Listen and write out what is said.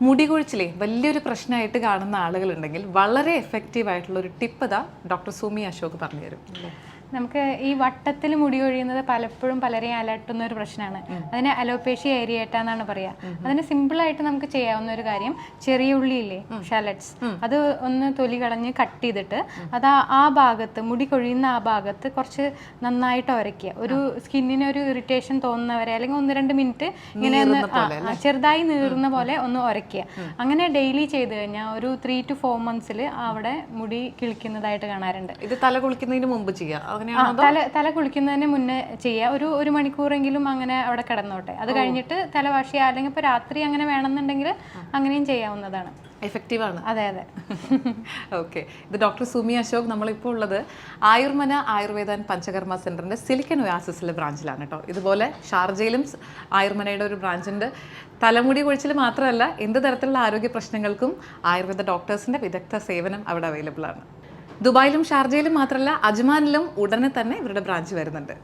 മുടി കൊഴിച്ചിലെ വലിയൊരു പ്രശ്നമായിട്ട് കാണുന്ന ആളുകളുണ്ടെങ്കിൽ വളരെ എഫക്റ്റീവ് ആയിട്ടുള്ള ഒരു ടിപ്പ് ഇതാ ഡോക്ടർ സൂമി അശോക് പറഞ്ഞു തരും നമുക്ക് ഈ വട്ടത്തിൽ മുടി ഒഴിയുന്നത് പലപ്പോഴും പലരെയും അലട്ടുന്ന ഒരു പ്രശ്നമാണ്. അതിന് അലോപേഷ്യ ഏരിയേറ്റാന്നാണ് പറയാ. അതിന് സിമ്പിൾ ആയിട്ട് നമുക്ക് ചെയ്യാവുന്ന ഒരു കാര്യം ചെറിയ ഉള്ളിയില്ലേ ഷാലറ്റ്സ് അത് ഒന്ന് തൊലി കളഞ്ഞ് കട്ട് ചെയ്തിട്ട് അത് ആ- ഭാഗത്ത് മുടി കൊഴിയുന്ന ആ ഭാഗത്ത് കുറച്ച് നന്നായിട്ട് ഉരയ്ക്കുക ഒരു സ്കിന്നിന് ഒരു ഇറിറ്റേഷൻ തോന്നുന്നവരെ അല്ലെങ്കിൽ ഒന്ന് രണ്ട് മിനിറ്റ് ഇങ്ങനെ ഒന്ന് ചെറുതായി നീറുന്ന പോലെ ഒന്ന് ഉരയ്ക്കുക അങ്ങനെ ഡെയിലി ചെയ്ത് കഴിഞ്ഞാൽ ഒരു ത്രീ ടു ഫോർ മന്ത്സിൽ അവിടെ മുടി കിളിക്കുന്നതായിട്ട് കാണാറുണ്ട്. ഇത് തല കുളിക്കുന്നതിന് മുമ്പ് ചെയ്യാം. ആ, അങ്ങനെയാണോ തല തല കുളിക്കുന്നതിന് മുന്നേ ചെയ്യുക ഒരു ഒരു മണിക്കൂറെങ്കിലും അങ്ങനെ അവിടെ കിടന്നോട്ടെ. അത് കഴിഞ്ഞിട്ട് തല വാഷ് ചെയ്യുക അല്ലെങ്കിൽ ഇപ്പോൾ രാത്രി അങ്ങനെ വേണമെന്നുണ്ടെങ്കിൽ അങ്ങനെയും ചെയ്യാവുന്നതാണ്. എഫക്റ്റീവ് ആണ് അതെ അതെ. ഓക്കെ. ഇത് ഡോക്ടർ സുമി അശോക് നമ്മളിപ്പോൾ ഉള്ളത് ആയുർമന ആയുർവേദ ആൻഡ് പഞ്ചകർമ്മ സെന്ററിന്റെ സിലിക്കൻ ഒയാസിസിലെ ബ്രാഞ്ചിലാണ് കേട്ടോ. ഇതുപോലെ ഷാർജയിലും ആയുർമനയുടെ ഒരു ബ്രാഞ്ചുണ്ട്. തലമുടി കൊഴിച്ചിൽ മാത്രമല്ല എന്ത് തരത്തിലുള്ള ആരോഗ്യ പ്രശ്നങ്ങൾക്കും ആയുർവേദ ഡോക്ടേഴ്സിന്റെ വിദഗ്ധ സേവനം അവിടെ അവൈലബിൾ ആണ്. ദുബായിലും ഷാർജയിലും മാത്രമല്ല അജ്മാനിലും ഉടനെ തന്നെ ഇവരുടെ ബ്രാഞ്ച് വരുന്നുണ്ട്.